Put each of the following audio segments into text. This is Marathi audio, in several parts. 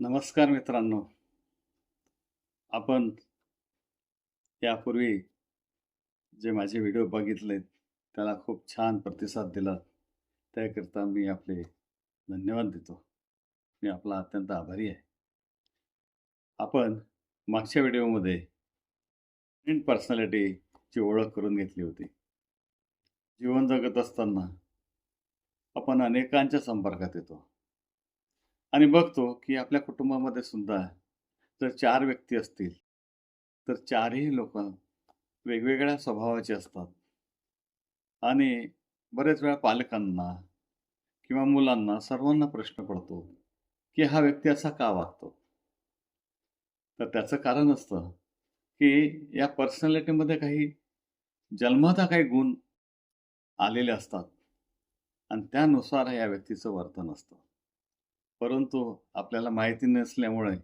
नमस्कार मित्रांनो. आपण यापूर्वी जे माझे व्हिडिओ बघितले त्याला खूप छान प्रतिसाद दिला. त्याकरिता मी आपले धन्यवाद देतो. मी आपला अत्यंत आभारी आहे. आपण मागच्या व्हिडिओमध्ये प्रिंट पर्सनॅलिटीची ओळख करून घेतली होती. जीवन जगत असताना आपण अनेकांच्या संपर्कात येतो. आणि बघतो की आपल्या कुटुंबामध्ये सुद्धा जर चार व्यक्ती असतील तर चारही लोक वेगवेगळ्या स्वभावाचे असतात. आणि बरेच वेळा पालकांना किंवा मुलांना सर्वांना प्रश्न पडतो की हा व्यक्ती असा का वागतो? तर त्याचं कारण असतं की या पर्सनॅलिटीमध्ये काही जन्मता काही गुण आलेले असतात. आणि त्यानुसार या व्यक्तीचं वर्तन असतं. परंतु आपल्याला माहिती नसल्यामुळे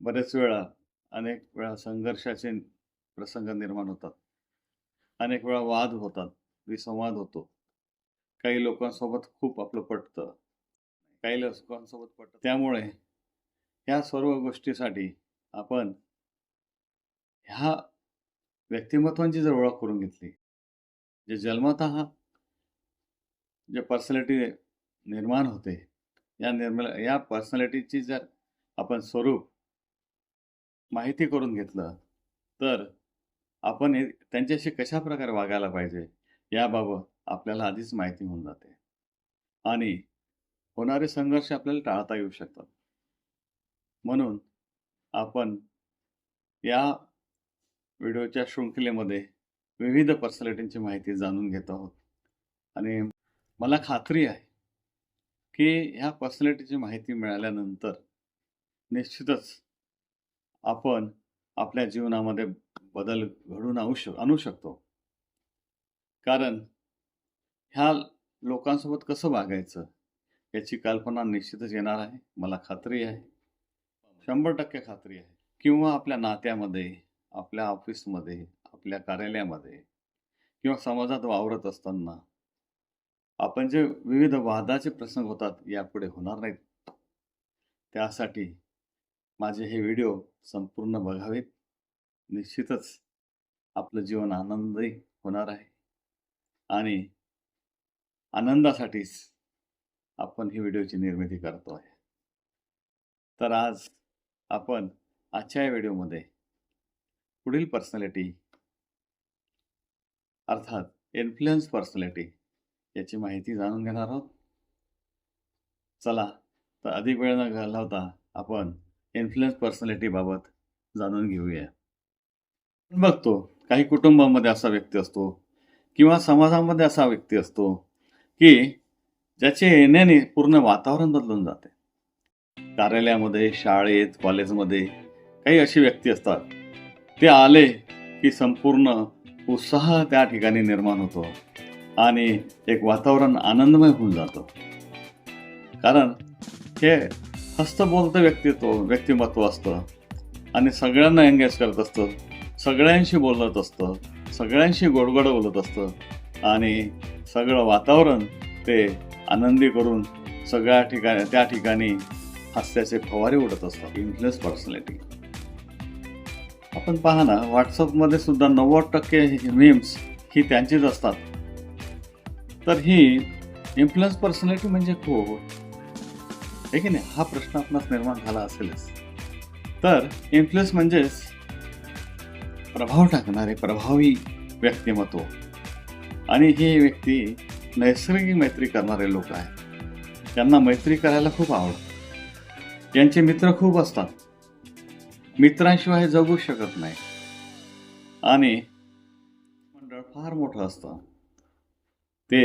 बरेच वेळा अनेक वेळा संघर्षाचे प्रसंग निर्माण होतात. अनेक वेळा वाद होतात विसंवाद होतो. काही लोकांसोबत खूप आपलं पटतं काही लोकांसोबत पटतं. त्यामुळे ह्या सर्व गोष्टीसाठी आपण ह्या व्यक्तिमत्वांची जर ओळख करून घेतली जे जन्मतः जे पर्सनॅलिटी निर्माण होते या निर्मल या पर्सनॅलिटीची जर आपण स्वरूप माहिती करून घेतलं तर आपण त्यांच्याशी कशा प्रकारे वागायला पाहिजे याबाबत आपल्याला आधीच माहिती होऊन जाते. आणि होणारे संघर्ष आपल्याला टाळता येऊ शकतात. म्हणून आपण या व्हिडिओच्या शृंखलेमध्ये विविध पर्सनॅलिटींची माहिती जाणून घेत आहोत. आणि मला खात्री आहे की ह्या पर्सनॅलिटीची माहिती मिळाल्यानंतर निश्चितच आपण आपल्या जीवनामध्ये बदल घडून आणू शक आणू शकतो. कारण ह्या लोकांसोबत कसं वागायचं? याची कल्पना निश्चितच येणार आहे. मला खात्री आहे. शंभर टक्के खात्री आहे. किंवा आपल्या नात्यामध्ये आपल्या ऑफिसमध्ये आपल्या कार्यालयामध्ये किंवा समाजात वावरत असताना आपण जे विविध वादाचे प्रसंग होतात यापुढे होणार नाहीत. त्यासाठी माझे हे व्हिडिओ संपूर्ण बघावेत. निश्चितच आपलं जीवन आनंदी होणार आहे. आणि आनंदासाठीच आपण ही व्हिडिओची निर्मिती करतो आहे. तर आज आपण आजच्या या व्हिडिओमध्ये पुढील पर्सनॅलिटी अर्थात इन्फ्लुएन्स पर्सनॅलिटी याची माहिती जाणून घेणार आहोत. चला तर अधिक वेळ न घालवता आपण इन्फ्लुएन्स पर्सनॅलिटीबाबत जाणून घेऊया. बघतो काही कुटुंबामध्ये असा व्यक्ती असतो किंवा समाजामध्ये असा व्यक्ती असतो की ज्याचे येण्याने पूर्ण वातावरण बदलून जाते. कार्यालयामध्ये शाळेत कॉलेजमध्ये काही अशी व्यक्ती असतात. ते आले की संपूर्ण उत्साह त्या ठिकाणी निर्माण होतो. आणि एक वातावरण आनंदमय होऊन जातं. कारण हे हस्तबोलतं व्यक्तित्व व्यक्तिमत्व असतं. आणि सगळ्यांना एंगेज करत असतं. सगळ्यांशी बोलत असतं. सगळ्यांशी गोडगोड बोलत असतं. आणि सगळं वातावरण ते आनंदी करून सगळ्या ठिकाणी त्या ठिकाणी हास्याचे फवारे उडत असतात. इन्फ्लुएन्स पर्सनॅलिटी आपण पहा ना व्हॉट्सअपमध्ये सुद्धा नव्वद टक्के मीम्स ही त्यांचीच असतात. तर ही इन्फ्लुअन्स पर्सनॅलिटी म्हणजे कोण? आहे की नाही? हा प्रश्न आपणास निर्माण झाला असेलच. तर इन्फ्लुअन्स म्हणजेच प्रभाव टाकणारे प्रभावी व्यक्तिमत्व. आणि ही व्यक्ती नैसर्गिक मैत्री करणारे लोक आहेत. त्यांना मैत्री करायला खूप आवडतं. यांचे मित्र खूप असतात. मित्रांशिवाय जगू शकत नाही. आणि मंडळ फार मोठं असतं. ते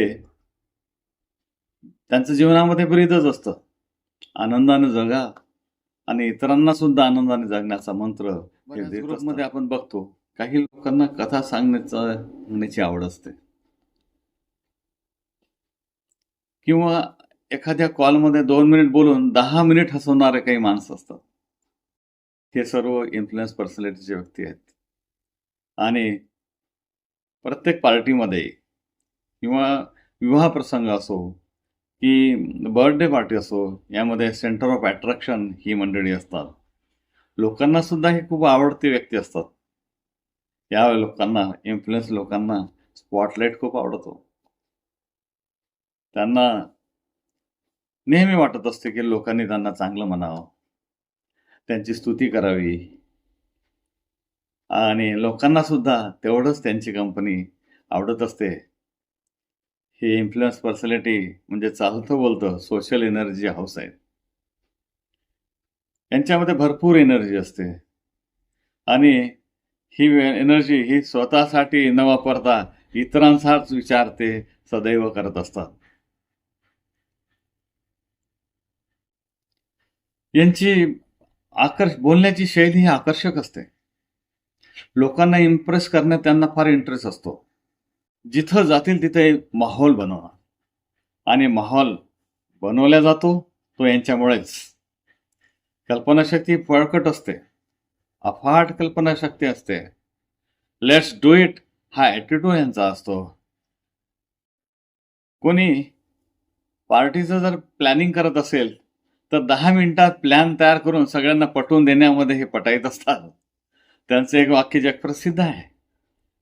त्यांचं जीवनामध्ये ब्रीदच असतं. आनंदाने जगा आणि इतरांना सुद्धा आनंदाने जगण्याचा मंत्रमध्ये आपण बघतो काही लोकांना कथा सांगण्याचा सांगण्याची आवड असते. किंवा एखाद्या कॉलमध्ये दोन मिनिट बोलून दहा मिनिट हसवणारे काही माणसं असतात. हे सर्व इन्फ्लुएन्स पर्सनॅलिटीचे व्यक्ती आहेत. आणि प्रत्येक पार्टीमध्ये किंवा विवाह प्रसंग असो की बर्थडे पार्टी असो यामध्ये सेंटर ऑफ अट्रॅक्शन ही मंडळी असतात. लोकांना सुद्धा हे खूप आवडते व्यक्ती असतात. या लोकांना इन्फ्लुएन्स लोकांना स्पॉटलाईट खूप आवडतो. त्यांना नेहमी वाटत असते की लोकांनी त्यांना चांगलं म्हणावं. त्यांची स्तुती करावी. आणि लोकांना सुद्धा तेवढंच त्यांची कंपनी आवडत असते. हे इन्फ्लुएन्स पर्सनॅलिटी म्हणजे चालतं बोलतं सोशल एनर्जी हाऊस आहेत यांच्यामध्ये भरपूर एनर्जी असते. आणि ही एनर्जी ही स्वतःसाठी न वापरता इतरांचाच विचार ते सदैव करत असतात. यांची आकर्ष बोलण्याची शैली ही आकर्षक असते. लोकांना इम्प्रेस करण्यात त्यांना फार इंटरेस्ट असतो. जिथं जातील तिथे माहोल बनवणार. आणि माहोल बनवला जातो तो यांच्यामुळेच. कल्पनाशक्ती फळकट असते अफाट कल्पनाशक्ती असते. लेट्स डू इट हा ॲटिट्यूड यांचा असतो. कोणी पार्टीचं जर प्लॅनिंग करत असेल तर दहा मिनिटात प्लॅन तयार करून सगळ्यांना पटवून देण्यामध्ये हे पटाईत असतात. त्यांचं एक वाक्य जग प्रसिद्ध आहे.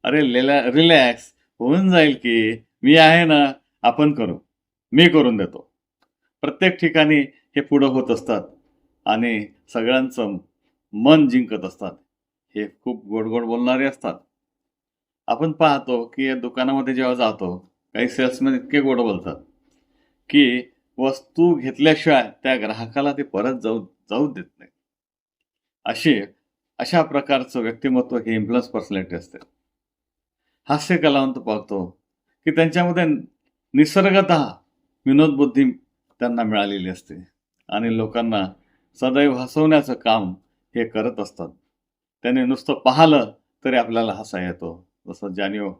अरे लेला रिलॅक्स होऊन जाईल की मी आहे ना आपण करू. मी करून देतो. प्रत्येक ठिकाणी हे पुढं होत असतात आणि सगळ्यांचं मन जिंकत असतात. हे खूप गोड गोड बोलणारे असतात. आपण पाहतो की या दुकानामध्ये जेव्हा जातो काही सेल्समॅन इतके गोड बोलतात की वस्तू घेतल्याशिवाय त्या ग्राहकाला ते परत जाऊ जाऊ देत नाही असे अशा प्रकारचं व्यक्तिमत्व हे इन्फ्लुअन्स पर्सनॅलिटी असते. हास्य कलावंत पाहतो की त्यांच्यामध्ये निसर्गत विनोदबुद्धी त्यांना मिळालेली असते आणि लोकांना सदैव हसवण्याचं काम हे करत असतात. त्याने नुसतं पाहिलं तरी आपल्याला हसा येतो जसं जानिओ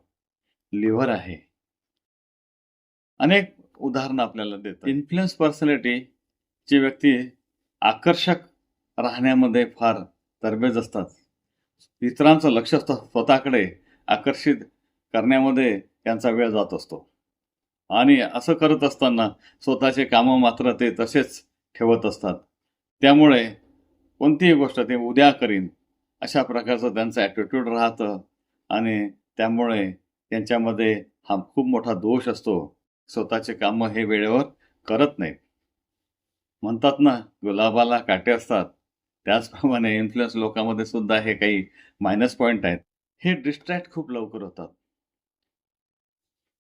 लिव्हर आहे. अनेक उदाहरणं आपल्याला देतात. इन्फ्लुएन्स पर्सनॅलिटी ची व्यक्ती आकर्षक राहण्यामध्ये फार तरबेज असतात. इतरांचं लक्ष असतं स्वतःकडे आकर्षित करण्यामध्ये त्यांचा वेळ जात असतो. आणि असं करत असताना स्वतःचे कामं मात्र ते तसेच ठेवत असतात. त्यामुळे कोणतीही गोष्ट ते उद्या करीन अशा प्रकारचं त्यांचं ॲटिट्यूड राहतं आणि त्यामुळे त्यांच्यामध्ये हा खूप मोठा दोष असतो. स्वतःचे कामं हे वेळेवर करत नाहीत. म्हणतात ना गुलाबाला काटे असतात. त्याचप्रमाणे इन्फ्लुएन्स लोकांमध्ये सुद्धा हे काही मायनस पॉईंट आहेत. हे डिस्ट्रॅक्ट खूप लवकर होतात.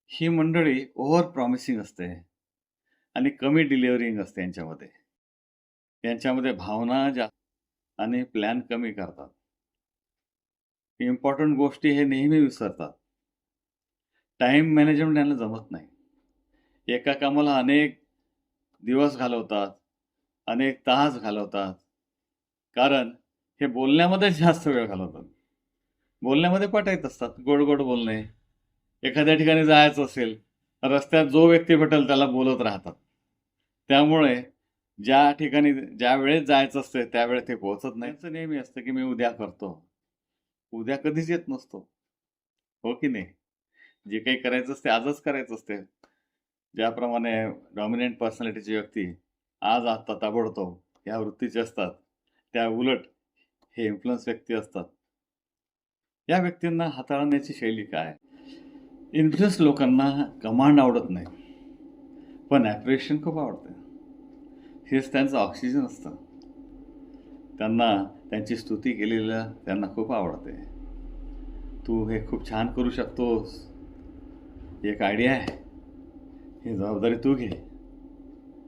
ही मंडळी ओव्हर प्रॉमिसिंग असते आणि कमी डिलिव्हरिंग असते यांच्यामध्ये. यांच्यामध्ये भावना जा आणि प्लॅन कमी करतात. इम्पॉर्टंट गोष्टी हे नेहमी विसरतात. टाईम मॅनेजमेंट यांना जमत नाही. एका कामाला अनेक दिवस घालवतात अनेक तास घालवतात. कारण हे बोलण्यामध्ये जास्त वेळ घालवतात. बोलण्यामध्ये पटायत असतात गोड गोड बोलणे. एखाद्या ठिकाणी जायचं असेल रस्त्यात जो व्यक्ती भेटेल त्याला बोलत राहतात. त्यामुळे ज्या ठिकाणी ज्या वेळेत जायचं असते त्यावेळेस ते पोहोचत नाही. असं नेहमी असतं की मी उद्या करतो. उद्या कधीच येत नसतो. हो की नाही? जे काही करायचं असते आजच करायचं असते ज्याप्रमाणे डॉमिनंट पर्सनॅलिटीची व्यक्ती आज आत्ता ताबडतो ह्या वृत्तीचे असतात त्या उलट हे इन्फ्लुअन्स व्यक्ती असतात. या व्यक्तींना हाताळण्याची शैली काय? इन्फ्लुएन्स लोकांना कमांड आवडत नाही पण ॲप्रिशिएशन खूप आवडते. हेच त्यांचं ऑक्सिजन असतं. त्यांना त्यांची स्तुती केलेलं त्यांना खूप आवडते. तू हे खूप छान करू शकतोस. एक आयडिया आहे. ही जबाबदारी तू घे.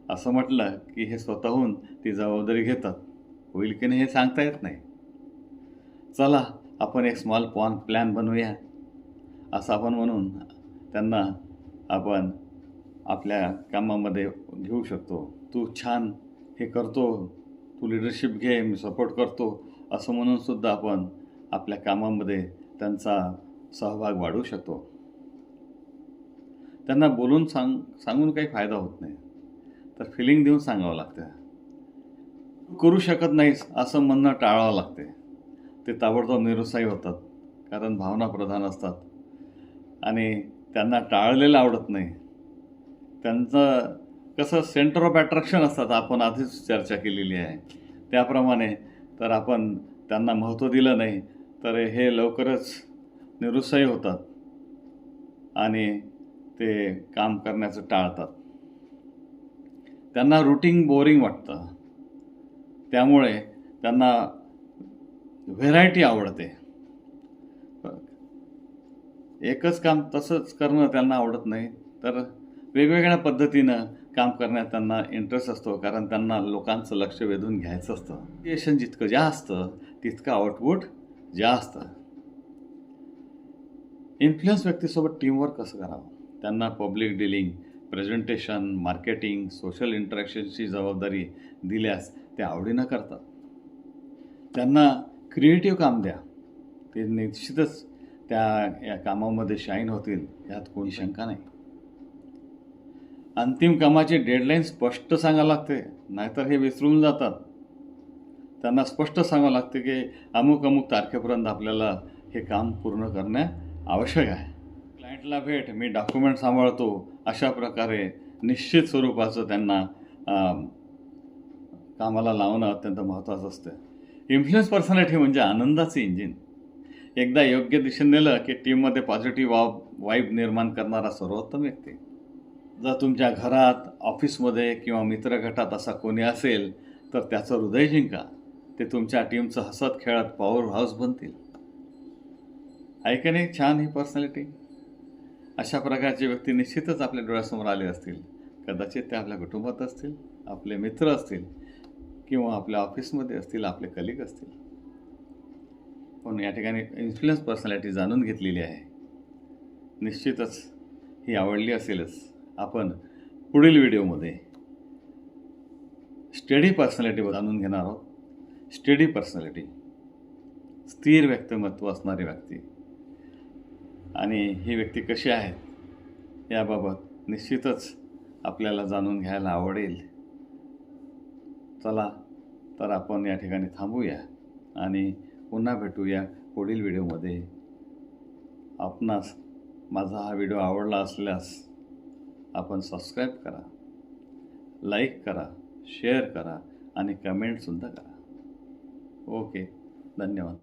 असं म्हटलं की हे स्वतःहून ती जबाबदारी घेतात. होईल की नाही हे सांगता येत नाही. चला आपण एक स्मॉल पॉन प्लॅन बनवूया. असं आपण म्हणून त्यांना आपण आपल्या कामामध्ये घेऊ शकतो. तू छान हे करतो तू लिडरशिप घे मी सपोर्ट करतो असं म्हणूनसुद्धा आपण आपल्या कामामध्ये त्यांचा सहभाग वाढवू शकतो. त्यांना बोलून सांग सांगून काही फायदा होत नाही. तर फिलिंग देऊन सांगावं लागतं. करू शकत नाहीस असं म्हणणं टाळावं लागते. ते ताबडतोब निरुत्साही होतात कारण भावना प्रधान असतात. आणि त्यांना टाळलेलं आवडत नाही. त्यांचं कसं सेंटर ऑफ अट्रॅक्शन असतात आपण आधीच चर्चा केलेली आहे. त्याप्रमाणे तर आपण त्यांना महत्त्व दिलं नाही तर हे लवकरच निरुत्साही होतात आणि ते काम करण्याचं टाळतात. त्यांना रुटीन बोरिंग वाटतं. त्यामुळे त्यांना व्हेरायटी आवडते. एकच काम तसंच करणं त्यांना आवडत नाही. तर वेगवेगळ्या पद्धतीनं काम करण्यात त्यांना इंटरेस्ट असतो कारण त्यांना लोकांचं लक्ष वेधून घ्यायचं असतं. क्रिएशन जितकं जास्त तितकं आउटपुट जास्त. इन्फ्लुएन्स व्यक्तीसोबत टीमवर्क कसं करावं? त्यांना public dealing presentation marketing social इंटरॅक्शनची जबाबदारी दिल्यास ते आवडीनं करतात. त्यांना क्रिएटिव्ह काम द्या. ते निश्चितच त्या या कामामध्ये शाईन होतील यात कोणी शंका नाही. अंतिम कामाची डेडलाईन स्पष्ट सांगावं लागते नाहीतर हे विसरून जातात. त्यांना स्पष्ट सांगावं लागते की अमुक अमुक तारखेपर्यंत आपल्याला हे काम पूर्ण करणे आवश्यक आहे. क्लायंटला भेट मी डॉक्युमेंट सांभाळतो अशा प्रकारे निश्चित स्वरूपाचं त्यांना कामाला लावणं अत्यंत महत्त्वाचं असतं. इन्फ्लुएन्स पर्सनॅलिटी म्हणजे आनंदाचं इंजिन. एकदा योग्य दिशेने नेलं की टीममध्ये पॉझिटिव्ह वाव वाईब निर्माण करणारा सर्वोत्तम व्यक्ती. जर तुमच्या घरात ऑफिसमध्ये किंवा मित्रगटात असा कोणी असेल तर त्याचं हृदय जिंका. ते तुमच्या टीमचं हसत खेळत पॉवर हाऊस बनतील ऐकणे नाही छान ही पर्सनॅलिटी अशा प्रकारचे व्यक्ती निश्चितच आपल्या डोळ्यासमोर आले असतील. कदाचित ते आपल्या कुटुंबात असतील आपले मित्र असतील किंवा आपल्या ऑफिसमध्ये असतील आपले कलिग असतील. आपण या ठिकाणी इन्फ्लुएन्स पर्सनॅलिटी जाणून घेतलेली आहे. निश्चितच ही आवडली असेलच. आपण पुढील व्हिडिओमध्ये स्टडी पर्सनॅलिटी जाणून घेणार आहोत. स्टडी पर्सनॅलिटी स्थिर व्यक्तिमत्व असणारी व्यक्ती. आणि ही व्यक्ती कशी आहे याबाबत निश्चितच आपल्याला जाणून घ्यायला आवडेल. चला तर आपण या ठिकाणी थांबूया आणि पुन्हा भेटूया पुढील व्हिडिओमध्ये. आपणास माझा हा व्हिडिओ आवडला असल्यास आपण सबस्क्राईब करा लाईक करा शेअर करा आणि कमेंटसुद्धा करा. ओके धन्यवाद.